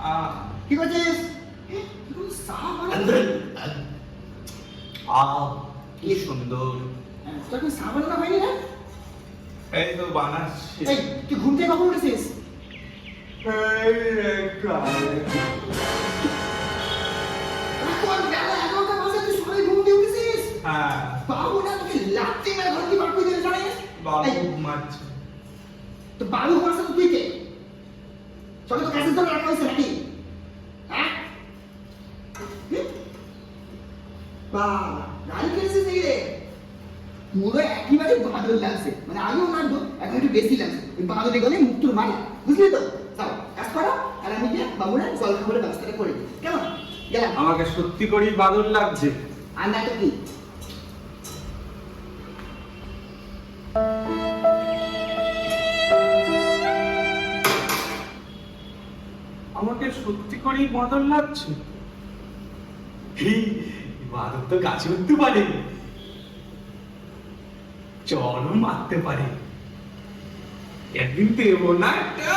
হ্যাঁ। কি করছিস? কি সুন্দর। হ্যাঁ, তোকে চা বানাচ্ছি। এই তুই ঘুম থেকে কখন উঠেছিস? বাবু না লাত্তি মেরে ঘর দিয়ে বার করে দিলে জানিস? বাবু এই, তো বাবু ঘুমাচ্ছে তো তুই কে? তোকে তো কাছে ধরে রাখা হয়েছে নাকি? হ্যাঁ? হুম? গাড়ি কিনেছিস নাকি রে? পুরো একেবারে বাদল লাগছে। মানে আগেও লাগতো এখন একটু বেশি লাগছে। ওই বাদলে গেলে মুক্তর মানে বুঝলি তো? যাও কাজ করো আর আমি গিয়ে বাবুরা জল খাবারের ব্যবস্থাটা করে দিই। কেমন? গেলাম। আমাকে সত্যি করেই বাদল লাগছে। আর না তো কি? আমাকে সত্যি করেই বদল লাগছে? এই তো গাছে উঠতে পারে। চলও মারতে পারে। একদিন দেবো না একটা